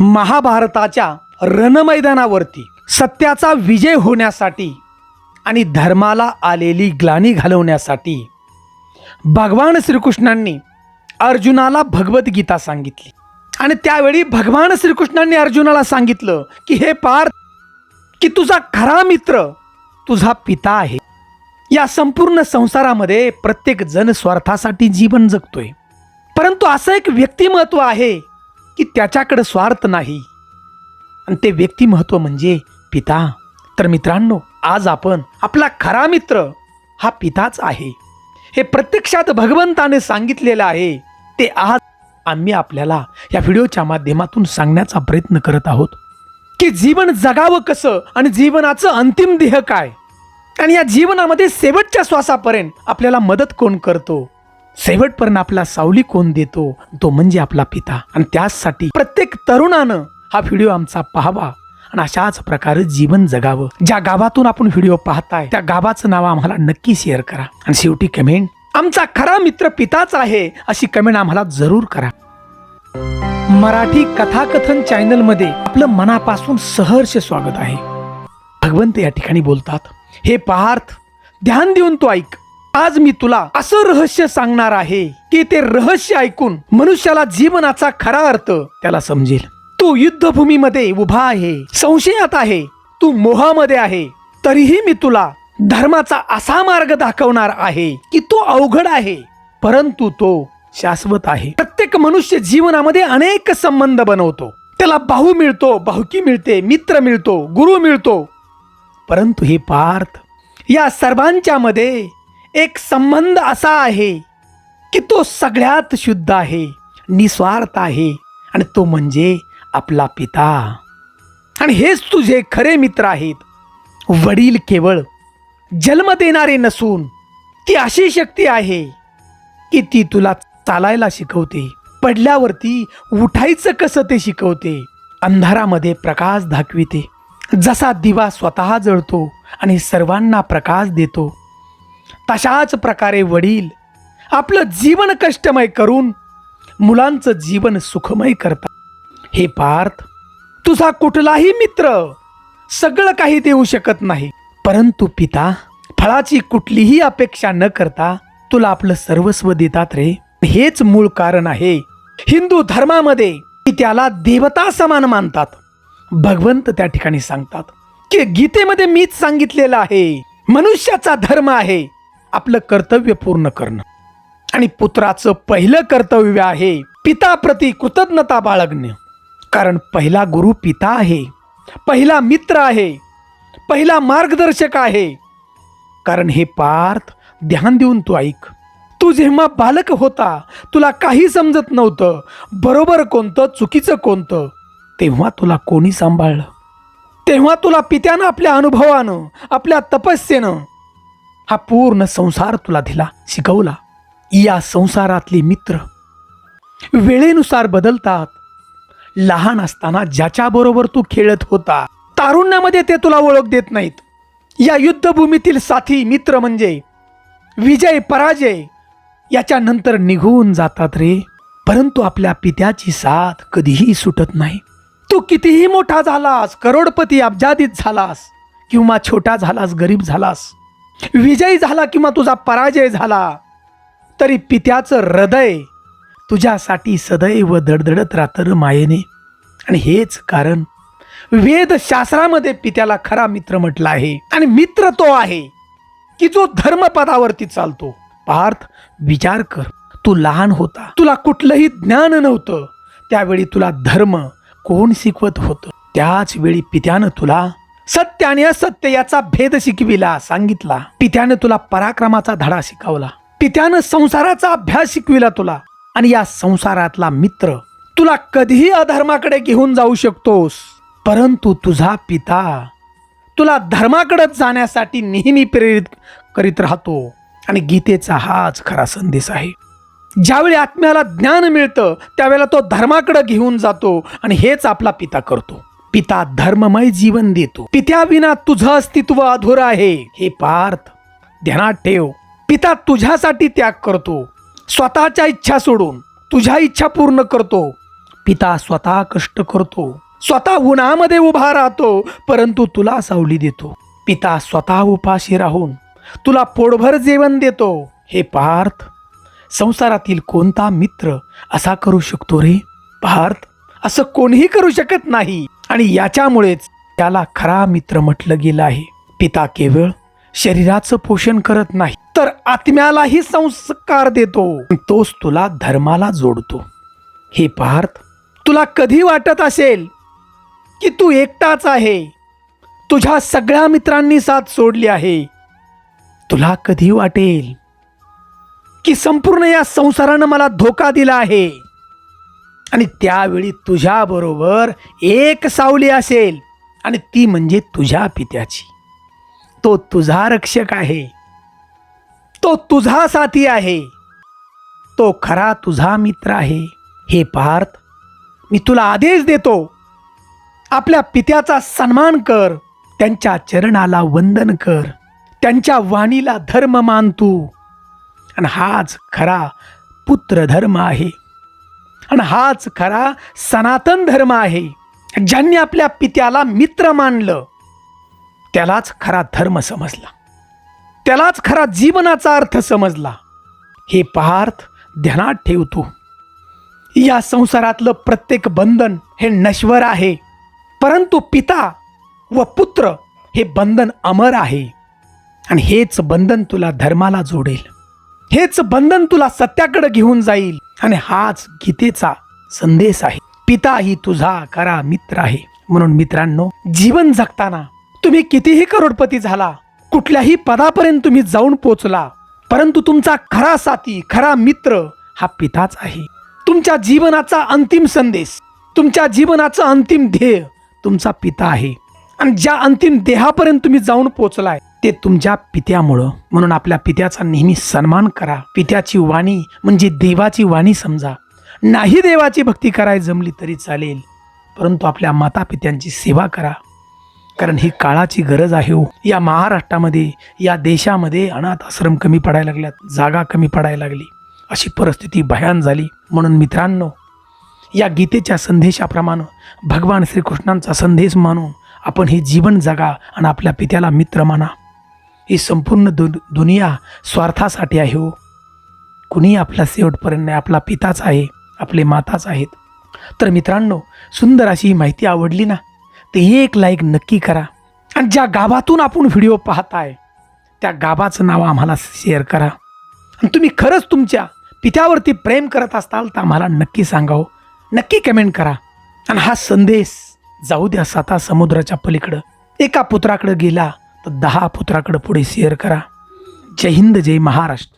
महाभारताच्या रणमैदानावरती सत्याचा विजय होण्यासाठी आणि धर्माला आलेली ग्लानी घालवण्यासाठी भगवान श्रीकृष्णांनी अर्जुनाला भगवद्गीता सांगितली. आणि त्यावेळी भगवान श्रीकृष्णांनी अर्जुनाला सांगितलं की हे पार की तुझा खरा मित्र तुझा पिता आहे. या संपूर्ण संसारामध्ये प्रत्येक जण स्वार्थासाठी जीवन जगतोय. परंतु असं एक व्यक्तिमत्व आहे की त्याच्याकडे स्वार्थ नाही. आणि ते व्यक्तिमत्व म्हणजे पिता. तर मित्रांनो आज आपण आपला खरा मित्र हा पिताच आहे. हे प्रत्यक्षात भगवंताने सांगितलेलं आहे. ते आज आम्ही आपल्याला या व्हिडिओच्या माध्यमातून सांगण्याचा प्रयत्न करत आहोत. की जीवन जगावं कसं आणि जीवनाचं अंतिम देह काय? आणि या जीवनामध्ये शेवटच्या श्वासापर्यंत आपल्याला मदत कोण करतो? शेवटपर्यंत आपला सावली कोण देतो तो म्हणजे आपला पिता. आणि त्याचसाठी प्रत्येक तरुणानं हा व्हिडिओ आमचा पाहावा. आणि अशाच प्रकारे जीवन जगावं. ज्या गावातून आपण व्हिडिओ पाहताय त्या गावाचं नाव आम्हाला नक्की शेअर करा. आणि शेवटी कमेंट आमचा खरा मित्र पिताच आहे अशी कमेंट आम्हाला जरूर करा. मराठी कथाकथन चॅनलमध्ये आपलं मनापासून सहर्ष स्वागत आहे. भगवंत या ठिकाणी बोलतात हे पार्थ ध्यान देऊन तो ऐक. आज मी तुला असं रहस्य सांगणार आहे की ते रहस्य ऐकून मनुष्याला जीवनाचा खरा अर्थ त्याला समजेल. तू युद्धभूमीमध्ये उभा आहे संशयात आहे तू मोहामध्ये आहे तरीही मी तुला धर्माचा असा मार्ग दाखवणार आहे की तो अवघड आहे परंतु तो शाश्वत आहे. प्रत्येक मनुष्य जीवनामध्ये अनेक संबंध बनवतो. त्याला भाऊ मिळतो भाऊकी मिळते मित्र मिळतो गुरु मिळतो. परंतु हे पार्थ या सर्वांच्या मध्ये एक संबंध असा आहे की तो सगळ्यात शुद्ध आहे निस्वार्थ आहे आणि तो म्हणजे आपला पिता. आणि हेच तुझे खरे मित्र आहेत. वडील केवळ जन्म देणारे नसून ती अशी शक्ती आहे की ती तुला चालायला शिकवते पडल्यावरती उठायचं कसं ते शिकवते अंधारामध्ये प्रकाश दाखविते. जसा दिवा स्वतः जळतो आणि सर्वांना प्रकाश देतो तशाच प्रकारे वडील आपलं जीवन कष्टमय करून मुलांचं जीवन सुखमय करतात. हे पार्थ तुझा कुठलाही मित्र सगळं काही देऊ शकत नाही. परंतु पिता फळाची कुठलीही अपेक्षा न करता तुला आपलं सर्वस्व देतात रे. हेच मूळ कारण आहे. हिंदू धर्मामध्ये की त्याला देवता समान मानतात. भगवंत त्या ठिकाणी सांगतात की गीतेमध्ये मीच सांगितलेलं आहे मनुष्याचा धर्म आहे आपलं कर्तव्य पूर्ण करणं. आणि पुत्राचं पहिलं कर्तव्य आहे पिताप्रती कृतज्ञता बाळगणे. कारण पहिला गुरु पिता आहे. पहिला मित्र आहे. पहिला मार्गदर्शक आहे. कारण हे पार्थ ध्यान देऊन तू ऐक. तू जेव्हा बालक होता तुला काही समजत नव्हतं. बरोबर कोणतं चुकीचं कोणतं. तेव्हा तुला कोणी सांभाळलं? तेव्हा तुला पित्यानं आपल्या अनुभवानं आपल्या तपस्येनं हा पूर्ण संसार तुला दिला शिकवला. या संसारातले मित्र वेळेनुसार बदलतात. लहान असताना ज्याच्याबरोबर तू खेळत होता तारुण्यामध्ये ते तुला ओळख देत नाहीत. या युद्धभूमीतील साथी मित्र म्हणजे विजय पराजय याच्यानंतर निघून जातात रे. परंतु आपल्या पित्याची साथ कधीही सुटत नाही. तू कितीही मोठा झालास करोडपती अब्जाधीत झालास किंवा छोटा झालास गरीब झालास विजयी झाला किंवा तुझा पराजय झाला तरी पित्याचं हृदय तुझ्यासाठी सदैव धडधडत राहतं मायेने. आणि हेच कारण वेदशास्त्रामध्ये पित्याला खरा मित्र म्हटला आहे. आणि मित्र तो आहे की जो धर्मपदावरती चालतो. पार्थ विचार कर. तू लहान होता. तुला कुठलंही ज्ञान नव्हतं. त्यावेळी तुला धर्म कोण शिकवत होतं? त्याच वेळी पित्यानं तुला सत्य आणि असत्य याचा भेद शिकविला सांगितला. पित्यानं तुला पराक्रमाचा धडा शिकवला. पित्यानं संसाराचा अभ्यास शिकविला तुला. आणि या संसारातला मित्र तुला कधीही अधर्माकडे घेऊन जाऊ शकतोस. परंतु तुझा पिता तुला धर्माकडे जाण्यासाठी नेहमी प्रेरित करीत राहतो. आणि गीतेचा हाच खरा संदेश आहे. ज्यावेळी आत्म्याला ज्ञान मिळतं त्यावेळेला तो धर्माकडे घेऊन जातो आणि हेच आपला पिता करतो. पिता धर्ममय जीवन देतो. पित्याविना तुझं अस्तित्व अधुर आहे. हे पार्थ ध्यानात ठेव. पिता तुझ्यासाठी त्याग करतो. स्वतःच्या इच्छा सोडून तुझ्या इच्छा पूर्ण करतो. पिता स्वतः कष्ट करतो. स्वतः उन्हामध्ये उभा राहतो परंतु तुला सावली देतो. पिता स्वतः उपाशी राहून तुला पोटभर जेवण देतो. हे पार्थ संसारातील कोणता मित्र असा करू शकतो रे? पार्थ असं कोणीही करू शकत नाही. आणि याच्यामुळेच त्याला खरा मित्र म्हटलं गेलं आहे. पिता केवळ शरीराचं पोषण करत नाही तर आत्म्यालाही संस्कार देतो. तोच तुला धर्माला जोडतो. हे पार्थ तुला कधी वाटत असेल की तू एकटाच आहे? तुझ्या सगळ्या मित्रांनी साथ सोडली आहे. तुला कधी वाटेल की संपूर्ण या संसारानं मला धोका दिला आहे? आणि त्यावेळी तुझ्याबरोबर एक सावली असेल आणि ती म्हणजे तुझ्या पित्याची. तो तुझा रक्षक आहे. तो तुझा साथी आहे. तो खरा तुझा मित्र आहे. हे पार्थ मी तुला आदेश देतो. आपल्या पित्याचा सन्मान कर. त्यांच्या चरणाला वंदन कर. त्यांच्या वाणीला धर्म मान तू. आणि हाच खरा पुत्र धर्म आहे. आणि हाच खरा सनातन धर्म आहे. ज्यांनी आपल्या पित्याला मित्र मानलं त्यालाच खरा धर्म समजला. त्यालाच खरा जीवनाचा अर्थ समजला. हे पहार्थ ध्यानात ठेवतो. या संसारातलं प्रत्येक बंधन हे नश्वर आहे. परंतु पिता व पुत्र हे बंधन अमर आहे. आणि हेच बंधन तुला धर्माला जोडेल. हेच बंधन तुला सत्याकडे घेऊन जाईल. आणि हाच गीतेचा संदेश आहे. पिता ही तुझा खरा मित्र आहे. म्हणून मित्रांनो जीवन जगताना तुम्ही कितीही करोडपती झाला कुठल्याही पदापर्यंत तुम्ही जाऊन पोचला परंतु तुमचा खरा साथी खरा मित्र हा पिताच आहे. तुमच्या जीवनाचा अंतिम संदेश तुमच्या जीवनाचं अंतिम ध्येय तुमचा पिता आहे. आणि ज्या अंतिम देहापर्यंत तुम्ही जाऊन पोचलाय ते तुमच्या पित्यामुळं. म्हणून आपल्या पित्याचा नेहमी सन्मान करा. पित्याची वाणी म्हणजे देवाची वाणी समजा. नाही देवाची भक्ती कराय जमली तरी चालेल. परंतु आपल्या माता पित्यांची सेवा करा. कारण ही काळाची गरज आहे हो. या महाराष्ट्रामध्ये या देशामध्ये अनाथ आश्रम कमी पडायला लागल्यात जागा कमी पडायला लागली. अशी परिस्थिती भयान झाली. म्हणून मित्रांनो या गीतेच्या संदेशाप्रमाणे भगवान श्रीकृष्णांचा संदेश मानून आपण हे जीवन जगा आणि आपल्या पित्याला मित्र माना. ही संपूर्ण दु दुनिया स्वार्थासाठी आहे हो. कुणी आपला शेवटपर्यंत नाही आपला पिताच आहे आपले माताच आहेत. तर मित्रांनो सुंदर अशी ही माहिती आवडली ना तर एक लाईक नक्की करा. आणि ज्या गावातून आपण व्हिडिओ पाहताय त्या गावाचं नाव आम्हाला शेअर करा. आणि तुम्ही खरंच तुमच्या पित्यावरती प्रेम करत असाल तर आम्हाला नक्की सांगाव हो. नक्की कमेंट करा. आणि हा संदेश जाऊ द्या साता समुद्राच्या पलीकडं. एका पुत्राकडं गेला तर दहा पुत्राकडं पुढे शेअर करा. जय हिंद जय महाराष्ट्र.